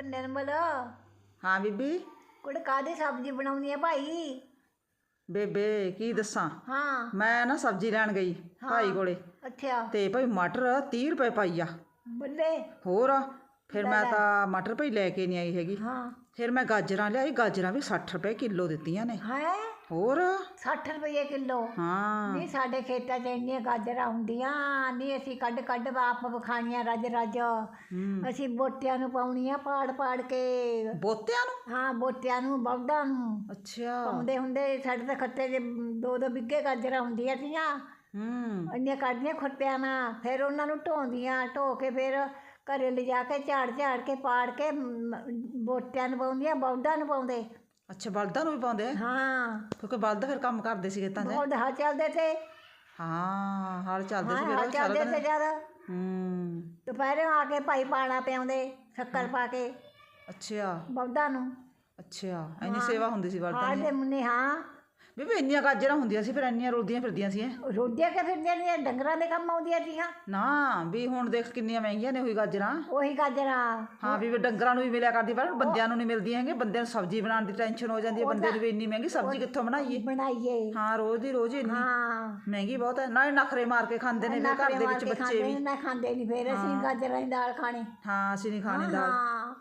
ਨਿਰਮਲ। ਹਾਂ ਬੀਬੀ। ਕੁੜ ਕਾਦੀ ਸਬਜ਼ੀ ਬਣਾਉਣੀ ਹੈ ਭਾਈ? ਬੇਬੇ ਕੀ ਦੱਸਾਂ? ਹਾਂ। ਮੈਂ ਨਾ ਸਬਜ਼ੀ ਲੈਣ ਗਈ ਭਾਈ ਕੋਲੇ। ਅੱਛਾ। ਤੇ ਭਾਈ ਮਟਰ 30 ਰੁਪਏ ਪਾਈ ਆ। ਬੱਲੇ। ਹੋਰ ਫਿਰ ਮੈਂ ਤਾਂ ਮਟਰ ਭਾਈ ਲੈ ਕੇ ਨਹੀਂ ਆਈ ਹੈਗੀ। ਹਾਂ। ਫਿਰ ਮੈਂ ਗਾਜਰਾਂ ਲਿਆਈ। ਗਾਜਰਾਂ ਵੀ 60 ਰੁਪਏ ਕਿਲੋ ਦਿੱਤੀਆਂ ਨੇ। ਹੈ? ਹੋਰ? 60 ਰੁਪਏ ਕਿਲੋ। ਹਾਂ। ਨਹੀਂ ਸਾਡੇ ਖੇਤਾਂ 'ਚ ਇੰਨੀਆਂ ਗਾਜਰਾਂ ਹੁੰਦੀਆਂ ਨਹੀਂ ਅਸੀਂ ਕੱਢ ਕੱਢ ਆਪ ਖਾਣੀਆਂ ਰੱਜ ਰੱਜ। ਅਸੀਂ ਬੋਟਿਆਂ ਨੂੰ ਪਾਉਣੀਆਂ ਪਾੜ ਪਾੜ ਕੇ। ਬੋਤਿਆਂ ਨੂੰ? ਹਾਂ ਬੋਟਿਆਂ ਨੂੰ ਬੌਡਾਂ ਨੂੰ। ਅੱਛਾ। ਪਾਉਂਦੇ ਹੁੰਦੇ ਸਾਡੇ ਤਾਂ ਖੱਤੇ 'ਚ ਦੋ ਦੋ ਬਿੱਗੇ ਗਾਜਰਾਂ ਹੁੰਦੀਆਂ ਤੀਆਂ ਹੂੰ। ਇੰਨੀਆਂ ਕੱਢਦੀਆਂ ਖੁੱਟਿਆਂ ਨਾਲ ਫਿਰ ਉਹਨਾਂ ਨੂੰ ਢੋਂਦੀਆਂ ਢੋ ਕੇ ਫਿਰ ਘਰੇ ਲਿਜਾ ਕੇ ਝਾੜ ਝਾੜ ਕੇ ਪਾੜ ਕੇ ਬੋਟਿਆਂ ਨੂੰ ਪਾਉਂਦੀਆਂ ਬੌਡਾਂ ਨੂੰ ਪਾਉਂਦੇ। ਅੱਛਾ ਬਲਦਾਂ ਨੂੰ ਵੀ ਪਾਉਂਦੇ ਆ? ਹਾਂ। ਕਿਉਂਕਿ ਬਲਦ ਫਿਰ ਕੰਮ ਕਰਦੇ ਸੀ ਖੇਤਾਂ 'ਚ ਬੌਡ ਹਾ ਚੱਲਦੇ ਤੇ ਹਾਂ ਹਾਲ ਚੱਲਦੇ ਸੀ ਹਾਂ ਫਿਰ ਉਹ ਚੱਲਦੇ ਤੇ ਜ਼ਿਆਦਾ। ਹੂੰ। ਦੁਪਹਿਰੇ ਆ ਕੇ ਭਾਈ ਪਾਣਾ ਪਿਆਉਂਦੇ ਸ਼ੱਕਰ ਪਾ ਕੇ। ਅੱਛਾ। ਬੌਡਾਂ ਨੂੰ। ਅੱਛਾ ਇੰਨੀ ਸੇਵਾ ਹੁੰਦੀ ਸੀ ਬਲਦਾਂ ਹਾਂ ਦੀ। ਦੇ ਮੁੰਨੇ ਹਾਂ। ਬੀਬੀ ਇੰਨੀਆਂ ਗਾਜਰਾਂ ਹੁੰਦੀਆਂ ਸੀ ਫਿਰ ਇੰਨੀਆਂ ਰੁਲਦੀਆਂ ਫਿਰਦੀਆਂ ਸੀ ਇਹ ਰੋਡੀਆਂ ਕੇ ਫਿਰਦੀਆਂ ਨੇ? ਡੰਗਰਾਂ ਦੇ ਕੰਮ ਆਉਂਦੀਆਂ ਸੀਆਂ ਨਾ ਵੀ ਹੁਣ ਦੇਖ ਕਿੰਨੀਆਂ ਮਹਿੰਗੀਆਂ ਨੇ ਹੋਈ ਗਾਜਰਾਂ। ਉਹੀ ਗਾਜਰਾਂ। ਹਾਂ ਵੀ ਡੰਗਰਾਂ ਨੂੰ ਵੀ ਮਿਲਿਆ ਕਰਦੀ ਪਰ ਬੰਦਿਆਂ ਨੂੰ ਨਹੀਂ ਮਿਲਦੀਆਂ ਹੈਗੀਆਂ। ਬੰਦਿਆਂ ਨੂੰ ਸਬਜ਼ੀ ਬਣਾਉਣ ਦੀ ਟੈਨਸ਼ਨ ਹੋ ਜਾਂਦੀ ਹੈ। ਬੰਦੇ ਨੂੰ ਵੀ ਇੰਨੀ ਮਹਿੰਗੀ ਸਬਜ਼ੀ ਕਿੱਥੋਂ ਬਣਾਈਏ? ਬਣਾਈਏ। ਹਾਂ ਰੋਜ਼ ਦੀ ਰੋਜ਼ ਹੀ ਇੰਨੀ ਹਾਂ। ਮਹਿੰਗੀ ਬਹੁਤ ਹੈ। ਨਾਲੇ ਨਖਰੇ ਮਾਰ ਕੇ ਖਾਂਦੇ ਨੇ ਘਰ ਦੇ ਵਿੱਚ ਬੱਚੇ ਵੀ। ਨੇ ਖਾਂਦੇ ਨਹੀਂ। ਫਿਰ ਅਸੀਂ ਗਾਜਰਾਂ ਦੀ ਦਾਲ ਖਾਣੀ। ਹਾਂ ਅਸੀਂ ਨਹੀਂ ਖਾਣੀ ਦਾਲ। ਹਾਂ।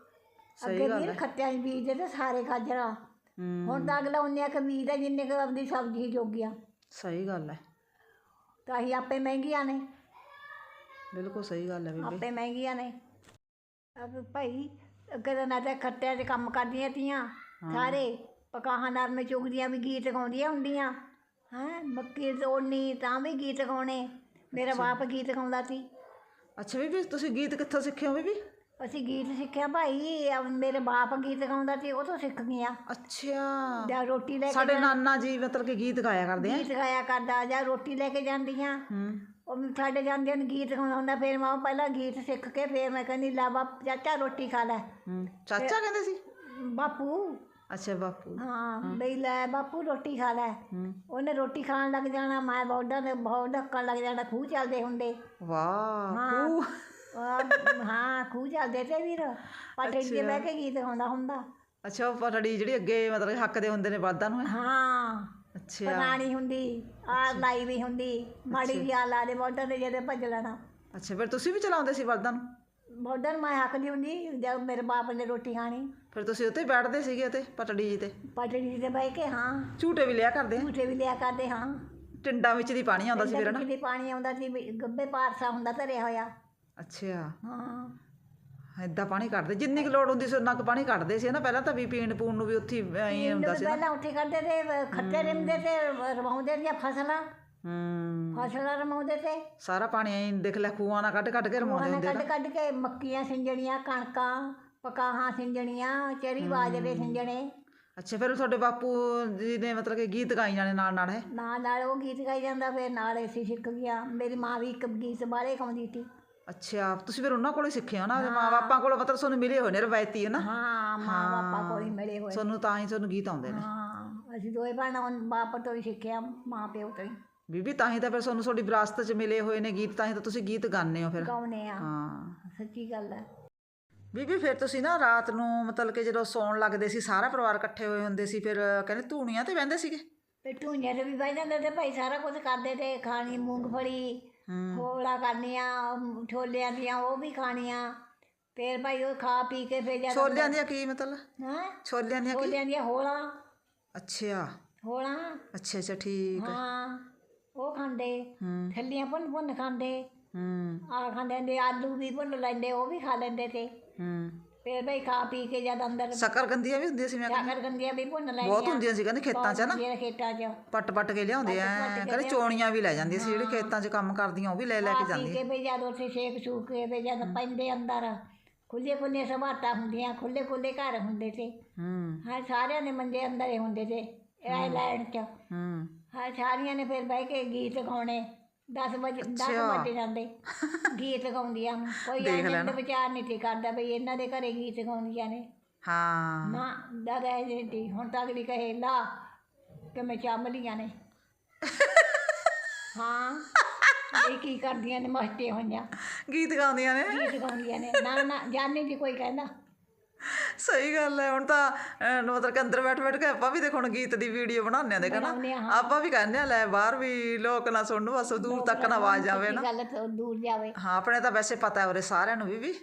ਅੱਗੇ ਵੀਰ ਖੱਟਿਆਂ ਦੀ ਬੀਜਦੇ ਤੇ ਸਾਰੇ ਗਾਜਰਾਂ। ਹੂੰ ਹੁਣ ਤਾਂ ਅਗਲਾ ਉਹਨੇ ਕ ਬੀਜ ਦਾ ਜਿੰਨੇ ਕੁ ਆਪਦੀ ਸਬਜ਼ੀ ਜੋਗੀਆਂ। ਸਹੀ ਗੱਲ ਹੈ ਤਾਂ ਅਸੀਂ ਆਪੇ ਮਹਿੰਗੀਆਂ ਨੇ। ਬਿਲਕੁਲ ਸਹੀ ਗੱਲ ਹੈ ਬੀਬੀ। ਆਪੇ ਮਹਿੰਗੀਆਂ ਨੇ। ਅਬ ਭਾਈ ਅੱਗੇ ਤਾਂ ਨਾ ਤਾਂ ਖੱਟਿਆਂ 'ਚ ਕੰਮ ਕਰਦੀਆਂ ਤੀਆਂ ਸਾਰੇ ਪਕਾਹਾਂ ਨਰਮੇ ਚੁਗਦੀਆਂ ਵੀ ਗੀਤ ਗਾਉਂਦੀਆਂ ਹੁੰਦੀਆਂ। ਹੈਂ ਮੱਕੀ ਤੋੜਨੀ ਤਾਂ ਵੀ ਗੀਤ ਗਾਉਣੇ। ਮੇਰਾ ਬਾਪ ਗੀਤ ਗਾਉਂਦਾ ਸੀ। ਅੱਛਾ ਬੀਬੀ ਤੁਸੀਂ ਗੀਤ ਕਿੱਥੋਂ ਸਿੱਖੇ ਹੋ ਬੀਬੀ? ਅਸੀਂ ਗੀਤ ਸਿੱਖਿਆ ਭਾਈ ਅਹ ਮੇਰੇ ਬਾਪ ਗੀਤ ਗਾਉਂਦਾ ਸੀ ਉਹ ਤੋਂ ਸਿੱਖ ਗਿਆ ਅੱਛਾ। ਜਾਂ ਰੋਟੀ ਲੈ ਕੇ ਸਾਡੇ ਨਾਨਾ ਜੀ ਮਤਲਬ ਕਿ ਗੀਤ ਗਾਇਆ ਕਰਦੇ ਆ। ਗੀਤ ਗਾਇਆ ਕਰਦਾ ਜਾਂ ਰੋਟੀ ਲੈ ਕੇ ਜਾਂਦੀਆਂ। ਹੂੰ। ਉਹ ਸਾਡੇ ਜਾਂਦੇ ਨੇ ਗੀਤ ਗਾਉਂਦਾ ਫਿਰ ਮੈਂ ਪਹਿਲਾਂ ਗੀਤ ਸਿੱਖ ਕੇ ਫਿਰ ਮੈਂ ਕਹਿੰਦੀ ਲਾ ਬਾਪ ਚਾਚਾ ਰੋਟੀ ਖਾ ਲੈ। ਹੂੰ। ਚਾਚਾ ਕਹਿੰਦੇ ਸੀ? ਬਾਪੂ। ਅੱਛਾ ਬਾਪੂ। ਹਾਂ ਬਈ ਲੈ ਬਾਪੂ ਰੋਟੀ ਖਾ ਲੈ। ਹੂੰ। ਉਹਨੇ ਰੋਟੀ ਖਾਣ ਲੱਗ ਜਾਣਾ ਮੈਂ ਬੌਡਾਂ ਦੇ ਬਹੁਤ ਢੱਕਣ ਲੱਗ ਜਾਣਾ ਖੂਹ ਚੱਲਦੇ ਹੁੰਦੇ। ਵਾਹ ਹਾਂ। ਖੂਹ। ਆਹ, ਹਾਂ। ਖੂਹ ਚੱਲਦੇ ਤੇ ਵੀਰ ਪਟੜੀ ਤੇ ਬਹਿ ਕੇ ਗੀਤ ਗਾਉਂਦਾ ਹੁੰਦਾ। ਅੱਛਾ ਉਹ ਪਟੜੀ ਜਿਹੜੀ ਅੱਗੇ ਮਤਲਬ ਹੱਕ ਦੇ ਹੁੰਦੇ ਨੇ ਬਲਦਾਂ ਨੂੰ ਹਾਂ। ਅੱਛਾ। ਪੁਰਾਣੀ ਹੁੰਦੀ ਆਰ ਲਾਈ ਵੀ ਹੁੰਦੀ ਮਾੜੀ ਜਿਹੀ ਆ ਲਾ ਦੇ ਬੌਡਾਂ ਦੇ ਜਿਹਦੇ ਭੱਜ ਲੈਣਾ। ਅੱਛਾ ਫਿਰ ਤੁਸੀਂ ਵੀ ਚਲਾਉਂਦੇ ਸੀ ਬਲਦਾਂ ਨੂੰ? ਨੂੰ ਮੈਂ ਹੱਕਦੀ ਹੁੰਦੀ ਜਦ ਮੇਰੇ ਬਾਪ ਨੇ ਰੋਟੀ ਖਾਣੀ। ਫਿਰ ਤੁਸੀਂ ਉੱਤੇ ਬੈਠਦੇ ਸੀਗੇ ਉੱਤੇ ਪਟੜੀ ਜੀ ਤੇ? ਪਟੜੀ ਤੇ ਬਹਿ ਕੇ ਹਾਂ। ਝੂਟੇ ਵੀ ਲਿਆ ਕਰਦੇ? ਆ ਝੂਠੇ ਵੀ ਲਿਆ ਕਰਦੇ ਹਾਂ। ਟਿੰਡਾਂ ਵਿੱਚ ਦੀ ਪਾਣੀ ਆਉਂਦਾ ਸੀ ਫਿਰ ਨਾ ਕਿਤੇ ਪਾਣੀ ਆਉਂਦਾ ਸੀ ਗੱਬੇ ਪਾਰਸਾ ਹੁੰਦਾ ਧਰਿਆ ਹੋਇਆ। ਅੱਛਾ। ਹਾਂ। ਏਦਾਂ ਪਾਣੀ ਕੱਢਦੇ ਜਿੰਨੀ ਕੁ ਲੋੜ ਹੁੰਦੀ ਸੀ ਉਨਾ ਕੁ ਪਾਣੀ ਕੱਢਦੇ ਸੀ ਨਾ ਪਹਿਲਾਂ ਤਾਂ ਵੀ ਪੀਣ ਪੂਣ ਨੂੰ ਵੀ ਉੱਥੇ ਐਂ ਹੁੰਦਾ ਸੀ ਨਾ। ਪਹਿਲਾਂ ਉੱਥੇ ਕਰਦੇ ਤੇ ਖੱਤੇ ਰਿੰਦੇ ਤੇ ਰਮਾਉਂਦੇ ਦੀਆਂ ਫਸਲਾਂ। ਹੂੰ। ਫਸਲਾਂ ਰਮਾਉਂਦੇ ਤੇ। ਸਾਰਾ ਪਾਣੀ ਐਂ ਦੇਖ ਲੈ ਖੂਹਾਂ ਨਾਲ ਕੱਢ ਕੱਢ ਕੇ ਰਮਾਉਂਦੇ ਹੁੰਦੇ ਕੱਢ ਕੱਢ ਕੇ ਮੱਕੀਆਂ ਸਿੰਜਣੀਆਂ ਕਣਕਾਂ ਪਕਾਹਾਂ ਸਿੰਜਣੀਆਂ ਚਰੀ ਬਾਜਰੇ ਸਿੰਜਣੇ। ਅੱਛਾ ਫਿਰ ਤੁਹਾਡੇ ਬਾਪੂ ਜੀ ਨੇ ਮਤਲਬ ਕਿ ਗੀਤ ਗਾਈ ਜਾਣੇ ਨਾਲ ਨਾਲ ਹੈ? ਨਾਲ ਨਾਲ ਉਹ ਗੀਤ ਗਾਈ ਜਾਂਦਾ ਫਿਰ ਨਾਲ ਅਸੀਂ ਸਿੱਖ ਗਿਆ। ਮੇਰੀ ਮਾਂ ਵੀ ਇੱਕ ਗੀਤ ਬਾਰੇ ਗਾਉਂਦੀ ਸੀ। ਅੱਛਾ ਤੁਸੀਂ ਫਿਰ ਉਹਨਾਂ ਕੋਲੋਂ ਹੀ ਸਿੱਖੇ ਹੋ ਨਾ ਮਾਂ ਬਾਪਾਂ ਕੋਲੋਂ ਮਤਲਬ ਤੁਹਾਨੂੰ ਮਿਲੇ ਹੋਏ ਨੇ ਰਵਾਇਤੀ ਹੈ ਨਾ? ਹਾਂ ਮਾਂ ਬਾਪਾ ਕੋਲ ਹੀ ਮਿਲੇ ਹੋਏ। ਤੁਹਾਨੂੰ ਤਾਂ ਹੀ ਤੁਹਾਨੂੰ ਗੀਤ ਆਉਂਦੇ ਨੇ। ਹਾਂ ਅਸੀਂ ਦੋਏ ਭੈਣਾਂ ਬਾਪ ਤੋਂ ਹੀ ਸਿੱਖਿਆ ਮਾਂ ਪਿਓ ਤੋਂ ਹੀ। ਬੀਬੀ ਤਾਂ ਹੀ ਤਾਂ ਫਿਰ ਤੁਹਾਨੂੰ ਤੁਹਾਡੀ ਵਿਰਾਸਤ 'ਚ ਮਿਲੇ ਹੋਏ ਨੇ ਗੀਤ ਤਾਂ ਹੀ ਤਾਂ ਤੁਸੀਂ ਗੀਤ ਗਾਉਂਦੇ ਹੋ ਫਿਰ। ਗਾਉਨੇ ਆ। ਹਾਂ। ਸੱਚੀ ਗੱਲ ਹੈ। ਬੀਬੀ ਫਿਰ ਤੁਸੀਂ ਨਾ ਰਾਤ ਨੂੰ ਮਤਲਬ ਕਿ ਜਦੋਂ ਸੌਣ ਲੱਗਦੇ ਸੀ ਸਾਰਾ ਪਰਿਵਾਰ ਇਕੱਠੇ ਹੋਏ ਹੁੰਦੇ ਸੀ ਫਿਰ ਕਹਿੰਦੇ ਧੂਣੀਆਂ ਤੇ ਬਹਿੰਦੇ ਸੀਗੇ? ਤੇ ਢੂੰਝੇ ਤੇ ਵੀ ਬਹਿ ਜਾਂਦੇ ਤੇ ਭਾਈ ਸਾਰਾ ਕੁਝ ਕਰਦੇ ਤੇ ਖਾਣੀ ਮੂੰਗਫਲੀ ਹੋਲਾ ਕਰਨੀਆਂ ਛੋਲਿਆਂ ਦੀਆਂ ਉਹ ਵੀ ਖਾਣੀਆਂ। ਫਿਰ ਭਾਈ ਉਹ ਖਾ ਪੀ ਕੇ ਫਿਰ ਜਦ ਛੋਲਿਆਂ ਦੀਆਂ ਕੀ ਮਤਲਬ? ਹਾਂ? ਛੋਲਿਆਂ ਦੀਆਂ ਕੀ? ਛੋਲਿਆਂ ਦੀਆਂ ਹੋਲਾ। ਅੱਛਾ ਹੋਲਾ। ਅੱਛਾ ਅੱਛਾ ਠੀਕ ਹੈ ਹਾਂ ਉਹ ਖਾਂਦੇ। ਹੂੰ। ਥੱਲੀਆਂ ਭੁੰਨ ਭੁੰਨ ਖਾਂਦੇ। ਹੂੰ। ਆ ਖਾਂਦੇ ਨੇ ਆਲੂ ਵੀ ਭੁੰਨ ਲੈਂਦੇ ਉਹ ਵੀ ਖਾ ਲੈਂਦੇ ਤੇ। ਹੂੰ। ਫਿਰ ਭਾਈ ਖਾ ਪੀ ਕੇ ਜਦ ਅੰਦਰ ਸ਼ੱਕਰ ਗੰਦੀਆਂ ਵੀ ਹੁੰਦੀਆਂ ਸੀ ਮੈਂ ਕਹਿੰਦੀ। ਸ਼ਾਕਰ ਗੰਦੀਆਂ ਵੀ ਭੁੰਨ ਲੈਂਦੀਆਂ ਬਹੁਤ ਹੁੰਦੀਆਂ ਸੀ ਕਹਿੰਦੇ ਖੇਤਾਂ 'ਚ ਨਾ। ਹੁੰਦੀਆਂ ਖੇਤਾਂ 'ਚ। ਪੱਟ ਪੱਟ ਕੇ ਲਿਆਉਂਦੇ ਆ। ਕਹਿੰਦੇ ਚੋਣੀਆਂ ਵੀ ਲੈ ਜਾਂਦੀਆਂ ਸੀ ਜਿਹੜੇ ਖੇਤਾਂ 'ਚ ਕੰਮ ਕਰਦੀਆਂ ਉਹ ਵੀ ਲੈ ਲੈ ਕੇ ਜਾਂਦੀਆਂ। ਕੇ ਵੀ ਜਦ ਉੱਥੇ ਸੇਕ ਸੂਕ ਕੇ ਵੀ ਜਦ ਪੈਂਦੇ ਅੰਦਰ ਖੁੱਲੇ ਖੁੱਲੇ ਸਵਾਟਾਂ ਹੁੰਦੀਆਂ ਖੁੱਲੇ ਖੁੱਲੇ ਘਰ ਹੁੰਦੇ ਤੇ ਹੂੰ। ਹਾਂ ਸਾਰਿਆਂ ਦੇ ਮੰਜੇ ਅੰਦਰ ਹੀ ਹੁੰਦੇ ਤੇ ਇਹ ਲਾਈਨ 'ਚ। ਹੂੰ। ਹਾਂ ਸਾਰੀਆਂ ਨੇ ਫਿਰ ਬਹਿ ਕੇ ਗੀਤ ਗਾਉਣੇ। 10 ਵਜੇ 10 ਵਜੇ ਜਾਂਦੇ। ਗੀਤ ਗਾਉਂਦੀਆਂ ਨੂੰ। ਕੋਈ ਆਨੰਦ ਵਿਚਾਰ ਨਹੀਂ ਸੀ ਕਰਦਾ ਵੀ ਇਹਨਾਂ ਦੇ ਘਰੇ ਗੀਤ ਗਾਉਂਦੀਆਂ ਨੇ। ਹਾਂ। ਨਾ ਦਾਦਾ ਜੀ ਹੁਣ ਤਾਂ ਅਗਲੀ ਕਹੇ ਲਾ ਕਿ ਮੈਂ ਚਾਮਲੀਆਂ ਨੇ। ਹਾਂ। ਇਹ ਕੀ ਕਰਦੀਆਂ ਨੇ ਮਸਤੇ ਹੋਈਆਂ। ਗੀਤ ਗਾਉਂਦੀਆਂ ਨੇ। ਗੀਤ ਗਾਉਂਦੀਆਂ ਨੇ। ਨਾ ਨਾ ਜਾਣੇ ਜੀ ਕੋਈ ਕਹਿੰਦਾ। ਸਹੀ ਗੱਲ ਹੈ ਹੁਣ ਤਾਂ ਮਤਲਬ ਕਿ ਅੰਦਰ ਬੈਠ ਬੈਠ ਕੇ ਆਪਾਂ ਵੀ ਦੇਖੋ ਹੁਣ ਗੀਤ ਦੀ ਵੀਡੀਓ ਬਣਾਉਂਦੇ ਆ ਦੇਖ ਨਾ। ਆ, ਆਪਾਂ ਵੀ ਕਹਿੰਦੇ ਆ ਲੈ ਬਾਹਰ ਵੀ ਲੋਕ ਨਾ ਸੁਣਨ ਬਸ ਦੂਰ ਤੱਕ ਨਾ ਆਵਾਜ਼ ਆਵੇ ਨਾ। ਗੱਲ ਦੂਰ ਜਾਵੇ। ਹਾਂ ਆਪਣੇ ਤਾਂ ਵੈਸੇ ਪਤਾ ਹੈ ਉਰੇ ਸਾਰਿਆਂ ਨੂੰ ਵੀ ਵੀ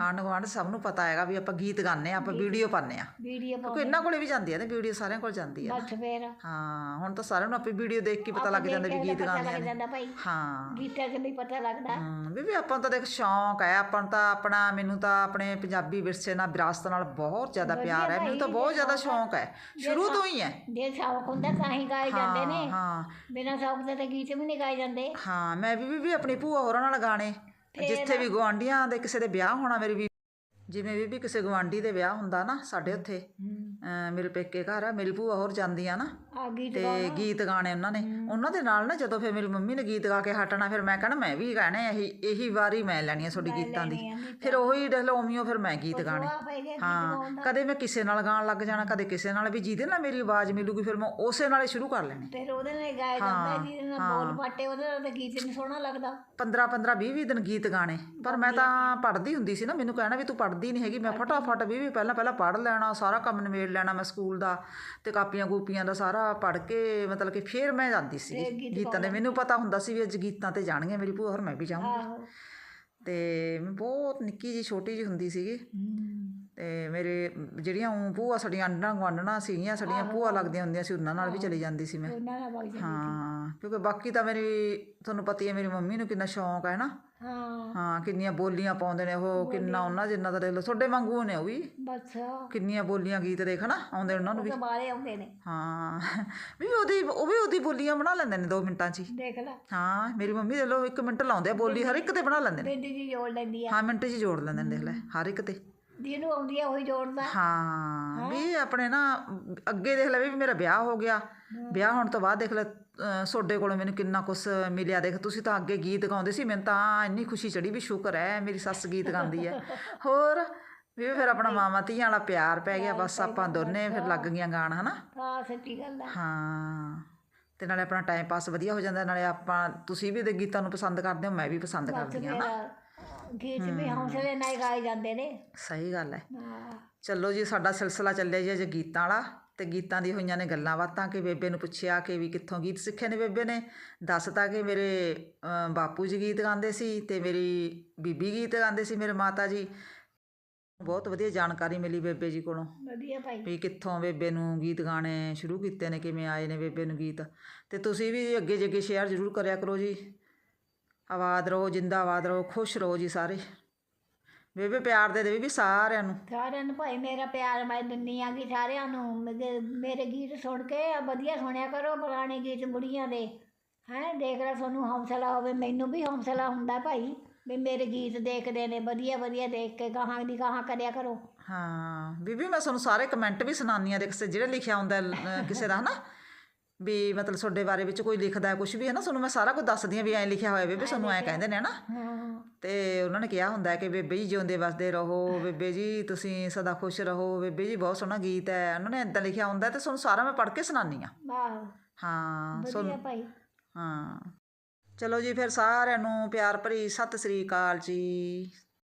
ਆਂਢ ਗੁਆਂਢ ਸਭ ਨੂੰ ਪਤਾ ਹੈਗਾ ਵੀ ਆਪਾਂ ਗੀਤ ਗਾਉਂਦੇ ਆ ਆਪਾਂ ਵੀਡੀਓ ਪਾਉਂਦੇ ਆ। ਵੀਡੀਓ ਕਿਉਂਕਿ ਇਹਨਾਂ ਕੋਲੇ ਵੀ ਜਾਂਦੀ ਹੈ ਨਾ ਵੀਡੀਓ ਸਾਰਿਆਂ ਕੋਲ ਜਾਂਦੀ ਹੈ ਬਸ ਫੇਰ। ਹਾਂ ਹੁਣ ਤਾਂ ਸਾਰਿਆਂ ਨੂੰ ਆਪਣੀ ਵੀਡੀਓ ਦੇਖ ਕੇ ਪਤਾ ਲੱਗ ਜਾਂਦਾ ਵੀ ਗੀਤ ਗਾਉਂਦੇ ਭਾਈ। ਹਾਂ। ਗੀਤਾਂ 'ਚ ਵੀ ਪਤਾ ਲੱਗਦਾ। ਵੀ ਵੀ ਆਪਾਂ ਤਾਂ ਦੇਖ ਸ਼ੌਂਕ ਹੈ ਆਪਾਂ ਤਾਂ ਆਪਣਾ ਮੈਨੂੰ ਤਾਂ ਆਪਣੇ ਪੰਜਾਬੀ ਵਿਰਸੇ ਨਾਲ ਵਿਰਾਸਤ ਨਾਲ ਬਹੁਤ ਜ਼ਿਆਦਾ ਪਿਆਰ ਹੈ ਮੈਨੂੰ ਤਾਂ ਬਹੁਤ ਜ਼ਿਆਦਾ ਸ਼ੌਂਕ ਹੈ। ਸ਼ੁਰੂ ਤੋਂ ਹੀ ਹੈ। ਜੇ ਸ਼ੌਕ ਹੁੰਦਾ ਤਾਂ ਹੀ ਗਾਏ ਜਾਂਦੇ ਨੇ। ਹਾਂ। ਬਿਨਾਂ ਸ਼ੌਕ ਦੇ ਤਾਂ ਗੀਤ ਵੀ ਨਹੀਂ ਗਾਏ ਜਾਂਦੇ। ਹਾਂ ਮੈਂ ਵੀ ਵੀ ਆਪਣੀ ਭੂਆ ਹੋਰਾਂ ਨਾਲ ਗਾਣੇ। ਜਿੱਥੇ ਵੀ ਗਵਾਂਢੀਆਂ ਦੇ ਕਿਸੇ ਦੇ ਵਿਆਹ ਹੋਣਾ ਮੇਰੀ ਵੀ ਜਿਵੇਂ ਵੀ ਵੀ ਕਿਸੇ ਗਵਾਂਢੀ ਦੇ ਵਿਆਹ ਹੁੰਦਾ ਨਾ ਸਾਡੇ ਉੱਥੇ ਮੇਰੇ ਪੇਕੇ ਘਰ ਆ ਮੇਰੀ ਭੂਆ ਹੋਰ ਜਾਂਦੀਆਂ ਨਾ। ਆ ਗੀਤ ਤੇ ਗੀਤ ਗਾਣੇ ਉਹਨਾਂ ਨੇ। ਉਹਨਾਂ ਦੇ ਨਾਲ ਨਾ ਜਦੋਂ ਫਿਰ ਮੇਰੀ ਮੰਮੀ ਨੇ ਗੀਤ ਗਾ ਕੇ ਹਟਣਾ ਫਿਰ ਮੈਂ ਕਹਣਾ ਮੈਂ ਵੀ ਗਾਣੇ ਇਹੀ ਇਹੀ ਵਾਰੀ ਮੈਂ ਲੈਣੀ ਆ ਤੁਹਾਡੀ ਗੀਤਾਂ ਦੀ। ਫਿਰ ਉਹੀ ਦੇਖ ਲਓ ਉਮੀਓ ਫਿਰ ਮੈਂ ਗੀਤ ਗਾਣੇ। ਹਾਂ ਕਦੇ ਮੈਂ ਕਿਸੇ ਨਾਲ ਗਾਣ ਲੱਗ ਜਾਣਾ ਕਦੇ ਕਿਸੇ ਨਾਲ ਵੀ ਜਿਹਦੇ ਨਾਲ ਮੇਰੀ ਆਵਾਜ਼ ਮਿਲੂਗੀ ਫਿਰ ਮੈਂ ਉਸੇ ਨਾਲ ਹੀ ਸ਼ੁਰੂ ਕਰ ਲੈਣੀ। ਫਿਰ ਉਹਦੇ ਨਾਲ ਗਾਇਆ ਜਾਂਦਾ ਜਿਹਦੇ ਨਾਲ ਬੋਲ ਪਾਟੇ ਉਹਦੇ ਨਾਲ ਤਾਂ ਗੀਤ ਨਹੀਂ ਸੋਹਣਾ ਲੱਗਦਾ। 15 15 20 20 ਦਿਨ ਗੀਤ ਗਾਣੇ। ਪਰ ਮੈਂ ਤਾਂ ਪੜ੍ਹਦੀ ਹੁੰਦੀ ਸੀ ਨਾ ਮੈਨੂੰ ਕਹਿਣਾ ਵੀ ਤੂੰ ਪੜ੍ਹਦੀ ਨਹੀਂ ਹੈਗੀ। ਮੈਂ ਫਟਾਫਟ ਵੀ ਵੀ ਪਹਿਲਾਂ ਪਹਿਲਾਂ ਪੜ੍ਹ ਲੈਣਾ ਸਾਰਾ ਕੰਮ ਨਿਬੇੜ ਲੈਣਾ ਮੈਂ ਸਕੂਲ ਦਾ ਤੇ ਕਾਪੀਆਂ ਕੂਪੀਆਂ ਦਾ ਸਾਰਾ ਪੜ੍ਹ ਕੇ ਮਤਲਬ ਕਿ ਫੇਰ ਮੈਂ ਜਾਂਦੀ ਸੀ। ਗੀਤਾਂ ਦੇ ਮੈਨੂੰ ਪਤਾ ਹੁੰਦਾ ਸੀ ਵੀ ਅੱਜ ਗੀਤਾਂ ਤੇ ਜਾਣਗੇ ਮੇਰੀ ਭੂਆ ਹੋਰ ਮੈਂ ਵੀ ਜਾਊਂਗੀ। ਤੇ ਮੈਂ ਬਹੁਤ ਨਿੱਕੀ ਜੀ ਛੋਟੀ ਜੀ ਹੁੰਦੀ ਸੀਗੀ। ਤੇ ਮੇਰੇ ਜਿਹੜੀਆਂ ਊਂ ਭੂਆ ਸਾਡੀਆਂ ਆਂਡਣਾ ਗੁਆਂਢਣਾ ਸੀਗੀਆਂ ਸਾਡੀਆਂ ਭੂਆ ਲੱਗਦੀਆਂ ਹੁੰਦੀਆਂ ਸੀ ਉਹਨਾਂ ਨਾਲ ਵੀ ਚਲੀ ਜਾਂਦੀ ਸੀ ਮੈਂ। ਹਾਂ ਕਿਉਂਕਿ ਬਾਕੀ ਤਾਂ ਮੇਰੀ ਤੁਹਾਨੂੰ ਪਤਾ ਹੀ ਹੈ ਮੇਰੀ ਮੰਮੀ ਨੂੰ ਕਿੰਨਾ ਸ਼ੌਂਕ ਹੈ ਨਾ। ਹਾਂ। ਹਾਂ ਕਿੰਨੀਆਂ ਬੋਲੀਆਂ ਪਾਉਂਦੇ ਨੇ ਉਹ ਕਿੰਨਾ ਉਹਨਾਂ ਜਿੰਨਾ ਤਾਂ ਦੇਖ ਲਓ ਤੁਹਾਡੇ ਵਾਂਗੂ ਨੇ ਉਹ ਵੀ। ਬਸ। ਕਿੰਨੀਆਂ ਬੋਲੀਆਂ ਗੀਤ ਦੇਖ ਨਾ ਆਉਂਦੇ ਉਹਨਾਂ ਨੂੰ ਵੀ। ਬਾਲੇ ਆਉਂਦੇ ਨੇ। ਹਾਂ ਵੀ ਉਹਦੀ ਉਹ ਵੀ ਉਹਦੀ ਬੋਲੀਆਂ ਬਣਾ ਲੈਂਦੇ ਨੇ 2 ਮਿੰਟਾਂ 'ਚ ਹੀ। ਦੇਖ ਲੈ। ਹਾਂ ਮੇਰੀ ਮੰਮੀ ਦੇ ਲੋ 1 ਮਿੰਟ ਲਾਉਂਦੇ ਆ ਬੋਲੀ ਹਰ ਇੱਕ ਤੇ ਬਣਾ ਲੈਂਦੇ ਨੇ। ਬੇਦੀ ਜੀ ਜੋੜ ਲੈਂਦੀ ਆ। ਹਾਂ ਮਿੰਟ 'ਚ ਜੋੜ ਲੈਂਦੇ ਨੇ ਦੇਖ ਲੈ ਹਰ ਇੱਕ ਤੇ। ਜਿਹਨੂੰ ਆਉਂਦੀ ਆ ਉਹੀ ਜੋੜਦਾ। ਹਾਂ ਵੀ ਆਪਣੇ ਨਾ ਅੱਗੇ ਦੇਖ ਲੈ ਵੀ ਮੇਰਾ ਵਿਆਹ ਹੋ ਗਿਆ। ਵਿਆਹ ਹੋਣ ਤੋਂ ਬਾਅਦ ਦੇਖ ਲੈ ਤੁਹਾਡੇ ਕੋਲੋਂ ਮੈਨੂੰ ਕਿੰਨਾ ਕੁਝ ਮਿਲਿਆ। ਦੇਖ ਤੁਸੀਂ ਤਾਂ ਅੱਗੇ ਗੀਤ ਗਾਉਂਦੇ ਸੀ ਮੈਨੂੰ ਤਾਂ ਇੰਨੀ ਖੁਸ਼ੀ ਚੜੀ ਵੀ ਸ਼ੁਕਰ ਹੈ ਮੇਰੀ ਸੱਸ ਗੀਤ ਗਾਉਂਦੀ ਹੈ ਹੋਰ ਵੀ ਫਿਰ ਆਪਣਾ ਮਾਮਾ ਧੀਆਂ ਵਾਲਾ ਪਿਆਰ ਪੈ ਗਿਆ ਬਸ ਆਪਾਂ ਦੋਨੇ ਫਿਰ ਲੱਗ ਗਈਆਂ ਗਾਣ ਹਨਾ? ਆ ਸੱਚੀ ਗੱਲ ਆ। ਹਾਂ। ਤੇ ਨਾਲੇ ਆਪਣਾ ਟਾਈਮ ਪਾਸ ਵਧੀਆ ਹੋ ਜਾਂਦਾ ਨਾਲੇ ਆਪਾਂ ਤੁਸੀਂ ਵੀ ਦੇ ਗੀਤਾਂ ਨੂੰ ਪਸੰਦ ਕਰਦੇ ਹੋ ਮੈਂ ਵੀ ਪਸੰਦ ਕਰਦੀ ਹਾਂ ਮੇਰਾ ਗੀਤ ਵੀ ਹੌਸਲੇ ਨਾਲ ਹੀ ਗਾਏ ਜਾਂਦੇ ਨੇ। ਸਹੀ ਗੱਲ ਹੈ ਹਾਂ। ਚਲੋ ਜੀ ਸਾਡਾ ਸਿਲਸਿਲਾ ਚੱਲਿਆ ਜੀ ਅੱਜ ਗੀਤਾਂ ਵਾਲਾ ਤੇ ਗੀਤਾਂ ਦੀ ਹੋਈਆਂ ਨੇ ਗੱਲਾਂ ਬਾਤਾਂ ਕਿ ਬੇਬੇ ਨੂੰ ਪੁੱਛਿਆ ਕਿ ਵੀ ਕਿੱਥੋਂ ਗੀਤ ਸਿੱਖੇ ਨੇ ਬੇਬੇ ਨੇ। ਦੱਸਤਾ ਕਿ ਮੇਰੇ ਬਾਪੂ ਜੀ ਗੀਤ ਗਾਉਂਦੇ ਸੀ ਤੇ ਮੇਰੀ ਬੀਬੀ ਗੀਤ ਗਾਉਂਦੇ ਸੀ ਮੇਰੇ ਮਾਤਾ ਜੀ। ਬਹੁਤ ਵਧੀਆ ਜਾਣਕਾਰੀ ਮਿਲੀ ਬੇਬੇ ਜੀ ਕੋਲੋਂ ਵਧੀਆ ਭਾਈ। ਵੀ ਕਿੱਥੋਂ ਬੇਬੇ ਨੂੰ ਗੀਤ ਗਾਣੇ ਸ਼ੁਰੂ ਕੀਤੇ ਨੇ ਕਿਵੇਂ ਆਏ ਨੇ ਬੇਬੇ ਨੂੰ ਗੀਤ। ਤੇ ਤੁਸੀਂ ਵੀ ਅੱਗੇ ਜੱਗੇ ਸ਼ੇਅਰ ਜ਼ਰੂਰ ਕਰਿਆ ਕਰੋ ਜੀ। ਆਬਾਦ ਰਹੋ ਜਿੰਦਾਬਾਦ ਰਹੋ ਖੁਸ਼ ਰਹੋ ਜੀ ਸਾਰੇ। ਬੇਬੇ ਪਿਆਰ ਦੇ ਦੇਵੇ ਵੀ ਸਾਰਿਆਂ ਨੂੰ। ਸਾਰਿਆਂ ਨੂੰ ਭਾਈ ਮੇਰਾ ਪਿਆਰ ਮੈਂ ਦਿੰਨੀ ਆ ਕਿ ਸਾਰਿਆਂ ਨੂੰ। ਮੇਰੇ ਮੇਰੇ ਗੀਤ ਸੁਣ ਕੇ ਵਧੀਆ ਸੁਣਿਆ ਕਰੋ ਪੁਰਾਣੇ ਗੀਤ ਬੁੜੀਆਂ ਦੇ। ਹੈਂ ਦੇਖ ਲੈ ਤੁਹਾਨੂੰ ਹੌਸਲਾ ਹੋਵੇ ਮੈਨੂੰ ਵੀ ਹੌਸਲਾ ਹੁੰਦਾ ਭਾਈ। ਵੀ ਮੇਰੇ ਗੀਤ ਦੇਖਦੇ ਨੇ ਵਧੀਆ ਵਧੀਆ ਦੇਖ ਕੇ ਗਾਹਾਂ ਦੀ ਗਾਹਾਂ ਕਰਿਆ ਕਰੋ। ਹਾਂ ਬੀਬੀ ਮੈਂ ਤੁਹਾਨੂੰ ਸਾਰੇ ਕਮੈਂਟ ਵੀ ਸੁਣਾਉਂਦੀ ਆ ਦੇਖ ਸ- ਜਿਹੜਾ ਲਿਖਿਆ ਹੁੰਦਾ ਕਿਸੇ ਦਾ ਹਨਾ? ਵੀ ਮਤਲਬ ਤੁਹਾਡੇ ਬਾਰੇ ਵਿੱਚ ਕੋਈ ਲਿਖਦਾ ਹੈ ਕੁਝ ਵੀ ਹੈ ਨਾ ਤੁਹਾਨੂੰ ਮੈਂ ਸਾਰਾ ਕੁਝ ਦੱਸਦੀ ਆ ਵੀ ਐਂ ਲਿਖਿਆ ਹੋਇਆ ਬੇਬੇ ਤੁਹਾਨੂੰ ਐਂ ਕਹਿੰਦੇ ਨੇ ਹਾਂ। ਤੇ ਉਹਨਾਂ ਨੇ ਕਿਹਾ ਹੁੰਦਾ ਕਿ ਬੇਬੇ ਜੀ ਜਿਉਂਦੇ ਵਸਦੇ ਰਹੋ ਬੇਬੇ ਜੀ ਤੁਸੀਂ ਸਦਾ ਖੁਸ਼ ਰਹੋ ਬੇਬੇ ਜੀ ਬਹੁਤ ਸੋਹਣਾ ਗੀਤ ਹੈ। ਉਹਨਾਂ ਨੇ ਇਦਾਂ ਲਿਖਿਆ ਹੁੰਦਾ ਤੇ ਤੁਹਾਨੂੰ ਸਾਰਾ ਮੈਂ ਪੜ੍ਹ ਕੇ ਸੁਣਾਉਂਦੀ ਆ ਵਾਹ। ਹਾਂ ਵਧੀਆ ਭਾਈ। ਹਾਂ। ਚਲੋ ਜੀ ਫਿਰ ਸਾਰਿਆਂ ਨੂੰ ਪਿਆਰ ਭਰੀ ਸਤਿ ਸ੍ਰੀ ਅਕਾਲ ਜੀ।